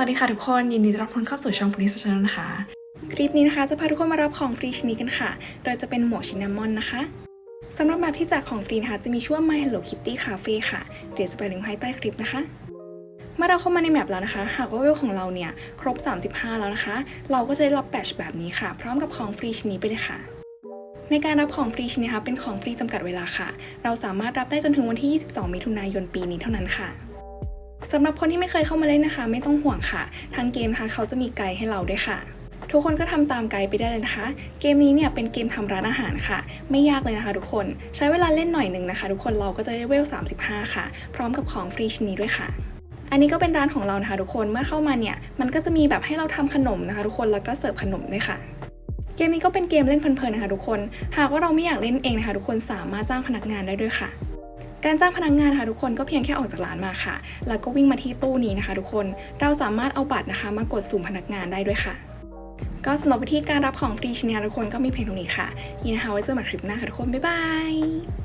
วัสดีค่ะทุกคน ยินดีต้อนรับทุกคนเข้าสู่ช่อง Police Channel นะคะ คลิปนี้นะคะจะพาทุกคนมารับของฟรีชิ้นนี้กันค่ะ โดยจะเป็นหมวกชินนามอนนะคะสำหรับแบบที่แจกของฟรีนะคะจะมีชื่อว่า My Hello Kitty Cafe ค่ะ เดี๋ยวจะไปลิงก์ให้ใต้คลิปนะคะ เมื่อเราเข้ามาในแมปแล้วนะคะ หากว่าเวลของเราเนี่ยครบ 35 แล้วนะคะ เราก็จะได้รับแบตชแบบนี้ค่ะ พร้อมกับของฟรีชิ้นนี้ไปเลยค่ะ ในการรับของฟรีชิ้นนี้นะคะเป็นของฟรีจำกัดเวลาค่ะ เราสามารถรับได้จนถึงวันที่ 22 มิถุนายนปีนี้เท่านั้นค่ะ สำหรับคนที่ไม่เคยเข้ามาเล่นนะคะ ไม่ต้องห่วงค่ะ ทางเกมนะคะเขาจะมีไกด์ให้เราด้วยค่ะ ทุกคนก็ทำตามไกด์ไปได้เลยนะคะ เกมนี้เนี่ยเป็นเกมทำร้านอาหารค่ะ ไม่ยากเลยนะคะ ทุกคนใช้เวลาเล่นหน่อยหนึ่งนะคะ ทุกคนเราก็จะได้เวล 35 ค่ะ พร้อมกับของฟรีชิ้นนี้ด้วยค่ะอันนี้ก็เป็นร้านของเรานะคะทุกคน เมื่อเข้ามาเนี่ย มันก็จะมีแบบให้เราทำขนมนะคะทุกคน แล้วก็เสิร์ฟขนมด้วยค่ะ เกมนี้ก็เป็นเกมเล่นเพลินๆนะคะทุกคน หากว่าเราไม่อยากเล่นเองนะคะทุกคน สามารถจ้างพนักงานได้ด้วยค่ะ การจ้างพนักงานค่ะทุกคนก็เพียงแค่ออกจากร้านมาค่ะ แล้วก็วิ่งมาที่ตู้นี้นะคะ ทุกคนเราสามารถเอาบัตรนะคะ มากดสุ่มพนักงานได้ด้วยค่ะ ก็สำหรับวิธีการรับของฟรีชินนี้นะคะทุกคนก็มีเพียงเท่านี้ค่ะยินดีนะคะไว้เจอกันใหม่คลิปหน้าค่ะทุกคนบ๊ายบาย